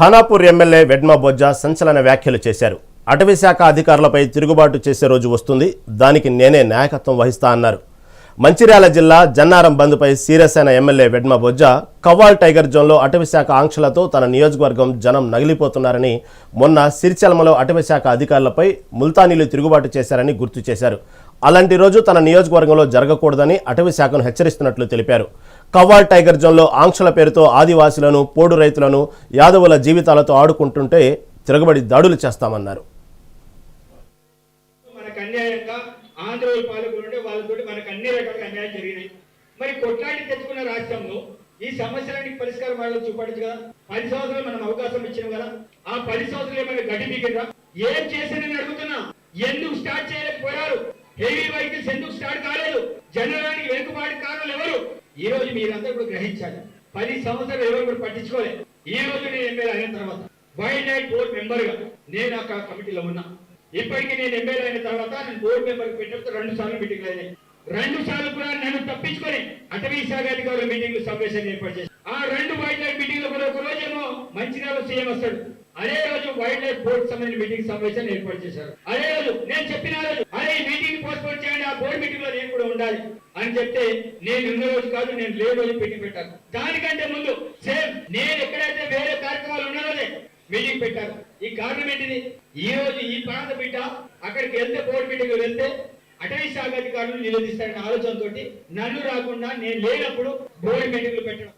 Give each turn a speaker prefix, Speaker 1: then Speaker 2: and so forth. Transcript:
Speaker 1: Khanapur MLA Vedma బొజ్జ సంచలన వ్యాఖ్యలు చేశారు. అటవీ శాఖ అధికారులపై తిరుగుబాటు చేసే రోజు వస్తుంది. దానికి నేనే నాయకత్వం వహిస్తా అన్నారు. మంచిర్యాల జిల్లా Jannaram బంద్పై serious MLA Vedma Bojju Kawal tiger జోన్లో అటవీ శాఖ ఆంక్షలతో తన నియోజకవర్గం జనం నగిలిపోతున్నారని మొన్న సిరిచలమలో అటవీ శాఖ అధికారులపై ముల్తానీలు తిరుగుబాటు చేశారని గుర్తు చేశారు. అలాంటి రోజు తన నియోజకవర్గంలో జరగకూడదని అటవీశాఖను హెచ్చరిస్తున్నట్లు తెలిపారు. కవ్వాల్ టైగర్ జోన్లో ఆంక్షల పేరుతో ఆదివాసులను పోడు రైతులను యాదవుల జీవితాలతో ఆడుకుంటుంటే తిరగబడి దాడులు చేస్తామన్నారు.
Speaker 2: మరి కొట్లాడి తెచ్చుకున్న రాష్ట్రంలో ఈ సమస్యలన్నీ పరిష్కారం వాళ్ళు చూపడచ్చు కదా పది సంవత్సరాలు మనం అవకాశం ఇచ్చినాం కదా ఆ పది సంవత్సరాలు ఏమైనా గడ్డి పీకిందా ఏం చేశారని అడుగుతున్నా. ఎందుకు స్టార్ట్ చేయలేకపోయారు? హెవీ వెహికల్స్ ఎందుకు స్టార్ట్ కాలేదు? జనరానికి వెనుకబాటు కారణాలు ఈ రోజు మీరందరూ కూడా గ్రహించాలి. పది సంవత్సరాలు ఎవరు కూడా పట్టించుకోలేదు. ఈ రోజు నేను ఎమ్మెల్యే అయిన తర్వాత వైల్డ్ లైఫ్ బోర్డ్ మెంబర్గా నేను ఆ కమిటీలో ఉన్నా. ఇప్పటికీ నేను ఎమ్మెల్యే అయిన తర్వాత నేను బోర్డు మెంబర్ పెట్టినప్పుడు రెండు సార్లు మీటింగ్లు అయినాయి. రెండు సార్లు కూడా నన్ను తప్పించుకొని అటవీ శాఖ అధికారుల మీటింగ్లు సమావేశం ఏర్పాటు చేశారు. ఆ రెండు వైల్డ్ లైఫ్ మీటింగ్లు కూడా ఒక రోజేమో మంచిర్యాల సీఎం వస్తాడు. అదే రోజు వైల్డ్ లైఫ్ బోర్డు సంబంధించిన మీటింగ్ సమావేశాన్ని ఏర్పాటు చేశారు. అదే రోజు నేను చెప్పిన రోజు అదే ఈ మీటింగ్ పోస్ట్పోన్ చేయండి ఆ బోర్డు మీటింగ్లో నేను కూడా ఉండాలి అని చెప్తే నేను ఉన్న రోజు కాదు నేను లేని రోజు మీటింగ్ పెట్టాను. దానికంటే ముందు సేమ్ నేను ఎక్కడైతే వేరే కార్యక్రమాలు ఉన్నానోనే మీటింగ్ పెట్టాను. ఈ కారణం ఏంటిది? ఈ రోజు ఈ ప్రాంత బిడ్డ అక్కడికి వెళ్తే బోర్డు మీటింగ్ వెళ్తే అటవీ శాఖ అధికారులు నిలదీస్తారనే ఆలోచనతోటి నన్ను రాకుండా నేను లేనప్పుడు బోర్డు మీటింగ్లు పెట్టడం.